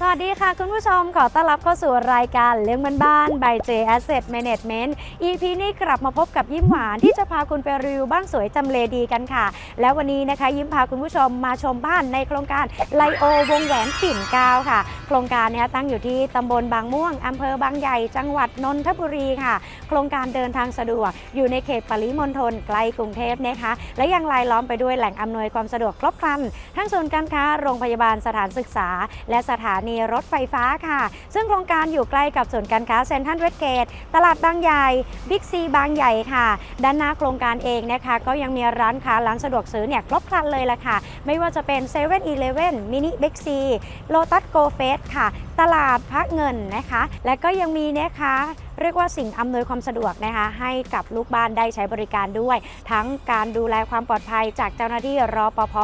สวัสดีค่ะ คุณผู้ชมขอต้อนรับเข้าสู่รายการเลี้ยงบ้านๆ by J Asset Management EP นี้กลับมาพบกับยิ้มหวานที่จะพาคุณไปรีวิวบ้านสวยจำเลดีกันค่ะ แล้ววันนี้นะคะ ยิ้มพาคุณผู้ชมมาชมบ้านในโครงการไลโอวงแหวนปิ่นเกล้าค่ะ โครงการนี้ตั้งอยู่ที่ตำบลบางม่วงอำเภอบางใหญ่ จังหวัดนนทบุรีค่ะ โครงการเดินทางสะดวก อยู่ในเขตปริมณฑลใกล้กรุงเทพนะคะ และยังรายล้อมไปด้วยแหล่งอำนวยความสะดวกครบครันทั้งศูนย์การค้าโรงพยาบาลสถานศึกษา และสถานรถไฟฟ้าค่ะ ซึ่งโครงการอยู่ใกล้กับศูนย์การค้าเซ็นทรัลเวสเกต ตลาดบางใหญ่บิ๊กซีบางใหญ่ค่ะ ด้านหน้าโครงการเองนะคะ ก็ยังมีร้านค้าร้านสะดวกซื้อเนี่ยครบครันเลยละค่ะ ไม่ว่าจะเป็นเซเว่นอีเลเว่นมินิบิ๊กซีโลตัสโกเฟสค่ะ ตลาดพระเงินนะคะ และก็ยังมีนะคะ เรียกว่าสิ่งอำนวยความสะดวกนะคะให้กับลูกบ้านได้ใช้บริการด้วย ทั้งการดูแลความปลอดภัยจากเจ้าหน้าที่รอปภ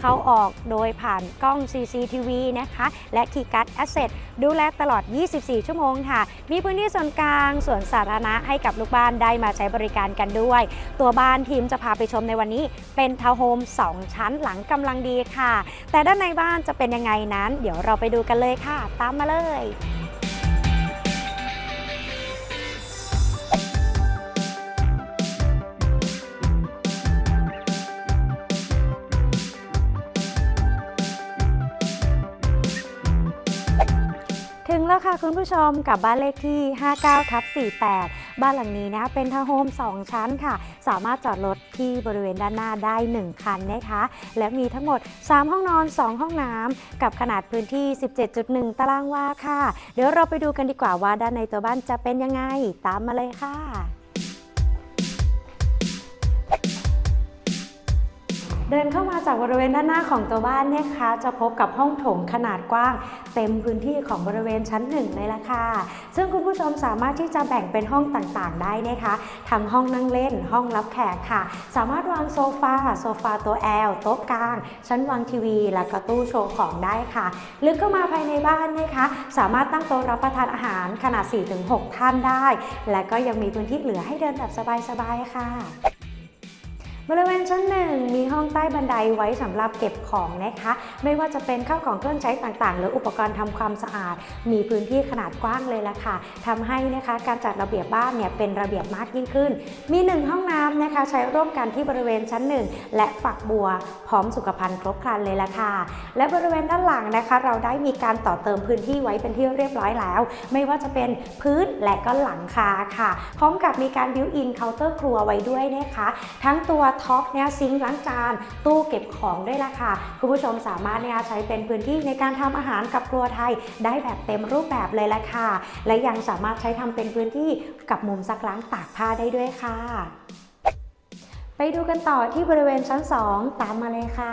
เข้าออกโดยผ่านกล้อง CCTV นะคะ และคีย์การ์ดแอสเซทดูแลตลอด 24 ชั่วโมงค่ะ มีพื้นที่ส่วนกลางส่วนสาธารณะให้กับลูกบ้านได้มาใช้บริการกันด้วย ตัวบ้านทีมจะพาไปชมในวันนี้ เป็นทาวน์โฮม 2 ชั้นหลังกำลังดีค่ะ แต่ด้านในบ้านจะเป็นยังไงนั้น เดี๋ยวเราไปดูกันเลยค่ะ ตามมาเลย คุณผู้ชมกับบ้านเลขที่ 59ทับ48 บ้านหลังนี้นะคะเป็นทาวน์โฮม 2 ชั้นค่ะ สามารถจอดรถที่บริเวณด้านหน้าได้ 1 คันนะคะ และมีทั้งหมด 3 ห้องนอน 2 ห้องน้ำกับขนาดพื้นที่ 17.1 ตารางวาค่ะ เดี๋ยวเราไปดูกันดีกว่าว่าด้านในตัวบ้านจะเป็นยังไง ตามมาเลยค่ะ เดินเข้ามาจากบริเวณด้านหน้าของตัวบ้านเนี่ยคะ จะพบกับห้องโถงขนาดกว้าง เต็มพื้นที่ของบริเวณชั้นหนึ่งเลยละค่ะ ซึ่งคุณผู้ชมสามารถที่จะแบ่งเป็นห้องต่างๆ ได้นะคะทั้งห้องนั่งเล่น ห้องรับแขกค่ะ สามารถวางโซฟาโซฟาตัวแอลโต๊ะกลาง ชั้นวางทีวี และก็ตู้โชว์ของได้ค่ะ ลึกเข้ามาภายในบ้านนะคะ สามารถตั้งโต๊ะรับประทานอาหารขนาด 4-6 ท่านได้ และก็ยังมีพื้นที่เหลือให้เดินแบบสบายๆค่ะ บริเวณชั้นหนึ่งมีห้องใต้บันไดไว้สำหรับเก็บของนะคะ ไม่ว่าจะเป็นข้าวของเครื่องใช้ต่างๆ หรืออุปกรณ์ทำความสะอาด มีพื้นที่ขนาดกว้างเลยละค่ะทำให้นะคะการจัดระเบียบบ้านเนี่ยเป็นระเบียบมากยิ่งขึ้น มีหนึ่งห้องน้ำนะคะใช้ร่วมกันที่บริเวณชั้นหนึ่งและฝักบัว พร้อมสุขภัณฑ์ครบครันเลยละค่ะ และบริเวณด้านหลังนะคะ เราได้มีการต่อเติมพื้นที่ไว้เป็นที่เรียบร้อยแล้ว ไม่ว่าจะเป็นพื้นและก็หลังคาค่ะ พร้อมกับมีการบิวอินเคาน์เตอร์ครัวไว้ด้วยนะคะ ทั้งตัวท็อปเนี่ยซิงค์ล้างจาน ตู้เก็บของด้วยล่ะค่ะ คุณผู้ชมสามารถเนี่ยใช้เป็นพื้นที่ในการทำอาหารกับครัวไทย ได้แบบเต็มรูปแบบเลยละค่ะ และยังสามารถใช้ทำเป็นพื้นที่กับมุมซักล้างตากผ้าได้ด้วยค่ะ ไปดูกันต่อที่บริเวณชั้น 2 ตามมาเลยค่ะ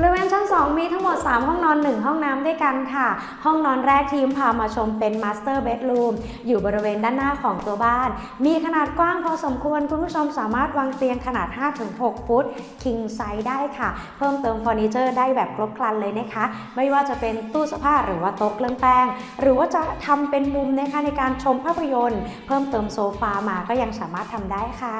บริเวณชั้น 2 มีทั้งหมด 3 ห้องนอน 1 ห้องน้ำด้วยกันค่ะ ห้องนอนแรกทีมพามาชมเป็นมาสเตอร์เบดรูมอยู่บริเวณด้านหน้าของตัวบ้าน มีขนาดกว้างพอสมควร คุณผู้ชมสามารถวางเตียงขนาด 5-6 ฟุตคิงไซส์ได้ค่ะ เพิ่มเติมเฟอร์นิเจอร์ได้แบบครบครันเลยนะคะ ไม่ว่าจะเป็นตู้เสื้อผ้าหรือว่าโต๊ะเครื่องแป้ง หรือว่าจะทำเป็นมุมนะคะในการชมภาพยนตร์ เพิ่มเติมโซฟามาก็ยังสามารถทำได้ค่ะ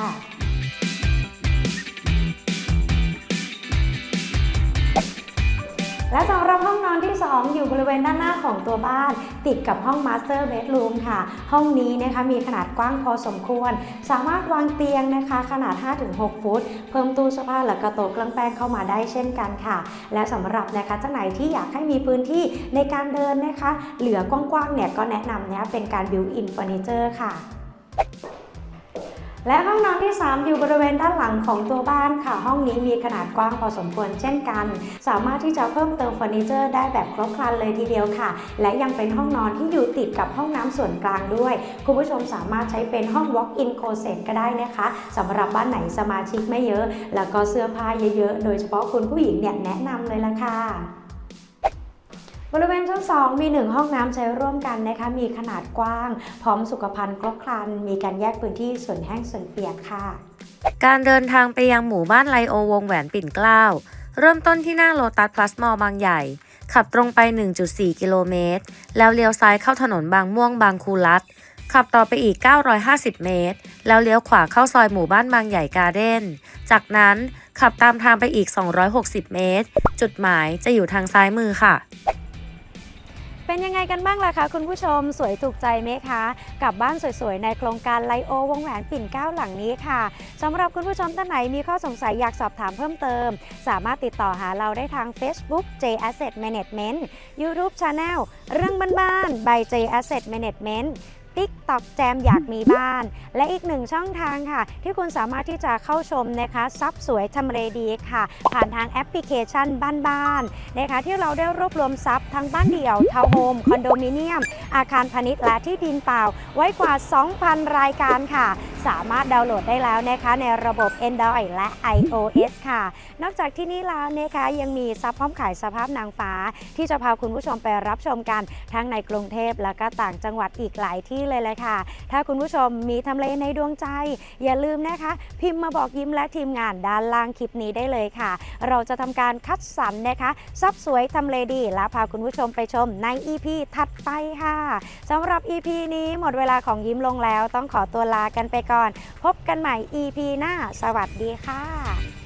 และสำหรับห้องนอนที่ 2 อยู่บริเวณด้านหน้าของตัวบ้าน ติดกับห้องมาสเตอร์เบดรูมค่ะ ห้องนี้นะคะมีขนาดกว้างพอสมควร สามารถวางเตียงนะคะขนาด 5-6 ฟุต เพิ่มตู้เสื้อผ้าและกระโต๊ะเครื่องแป้งเข้ามาได้เช่นกันค่ะ และสำหรับนะคะเจ้าไหนที่อยากให้มีพื้นที่ในการเดินนะคะ เหลือกว้างๆเนี่ยก็แนะนำเนี่ยเป็นการบิวอินเฟอร์นิเจอร์ค่ะ และห้องนอนที่ 3 อยู่บริเวณด้านหลังของตัวบ้านค่ะ ห้องนี้มีขนาดกว้างพอสมควรเช่นกัน สามารถที่จะเพิ่มเติมเฟอร์นิเจอร์ได้แบบครบครันเลยทีเดียวค่ะ และยังเป็นห้องนอนที่อยู่ติดกับห้องน้ำส่วนกลางด้วย คุณผู้ชมสามารถใช้เป็นห้อง walk-in closet ก็ได้นะคะสำหรับบ้านไหนสมาชิกไม่เยอะ แล้วก็เสื้อผ้าเยอะๆ โดยเฉพาะคุณผู้หญิงเนี่ยแนะนำเลยละค่ะ บริเวณชั้น 2 มี 1 ห้องน้ำใช้ร่วมกันนะคะ มีขนาดกว้าง พร้อมสุขภัณฑ์ครบครัน มีการแยกพื้นที่ส่วนแห้งส่วนเปียกค่ะ การเดินทางไปยังหมู่บ้านไลโอวงแหวนปิ่นเกล้า เริ่มต้นที่หน้าโลตัสพลัสมอลบางใหญ่ ขับตรงไป 1.4 กิโลเมตร แล้วเลี้ยวซ้ายเข้าถนนบางม่วงบางคูรัตขับต่อไปอีก 950 เมตร แล้วเลี้ยวขวาเข้าซอยหมู่บ้านบางใหญ่การ์เด้น จากนั้นขับตามทางไปอีก 260 เมตร จุดหมายจะอยู่ทางซ้ายมือค่ะ เป็นยังไงกันบ้างล่ะคะคุณผู้ชมสวยถูกใจไหมคะกับบ้านสวยๆ ในโครงการไลโอวงแหวนปิ่นเก้าหลังนี้ค่ะสำหรับคุณผู้ชมท่านไหนมีข้อสงสัยอยากสอบถามเพิ่มเติม สามารถติดต่อหาเราได้ทาง Facebook J Asset Management YouTube Channel เรื่องบ้านๆ by J Asset Management TikTok แจมอยากมีบ้าน และอีกหนึ่งช่องทางค่ะ ที่คุณสามารถที่จะเข้าชมนะคะซับสวยทำเลดีค่ะ ผ่านทางแอปพลิเคชันบ้านๆนะคะที่เราได้รวบรวมซับทั้งบ้านเดี่ยวทาวน์โฮมคอนโดมิเนียม อาคารพาณิชย์และที่ดินเปล่า ไว้กว่า 2,000 รายการค่ะ สามารถดาวน์โหลดได้แล้วนะคะในระบบ Android และ iOS ค่ะ นอกจากที่นี่แล้วนะคะยังมีซับพร้อมขายสภาพนางฟ้า ที่จะพาคุณผู้ชมไปรับชมกัน ทั้งในกรุงเทพและก็ต่างจังหวัดอีกหลายที่เลยเลยค่ะ ถ้าคุณผู้ชมมีทำเลในดวงใจ อย่าลืมนะคะ พิมพ์มาบอกยิ้มและทีมงานด้านล่างคลิปนี้ได้เลยค่ะ เราจะทำการคัดสรรนะคะซับสวยทำเลดี และพาคุณผู้ชมไปชมใน EP ถัดไปค่ะสำหรับ EP นี้หมดเวลาของยิ้มลงแล้ว ต้องขอตัวลากันไปก่อนพบกันใหม่ EP หน้า สวัสดีค่ะ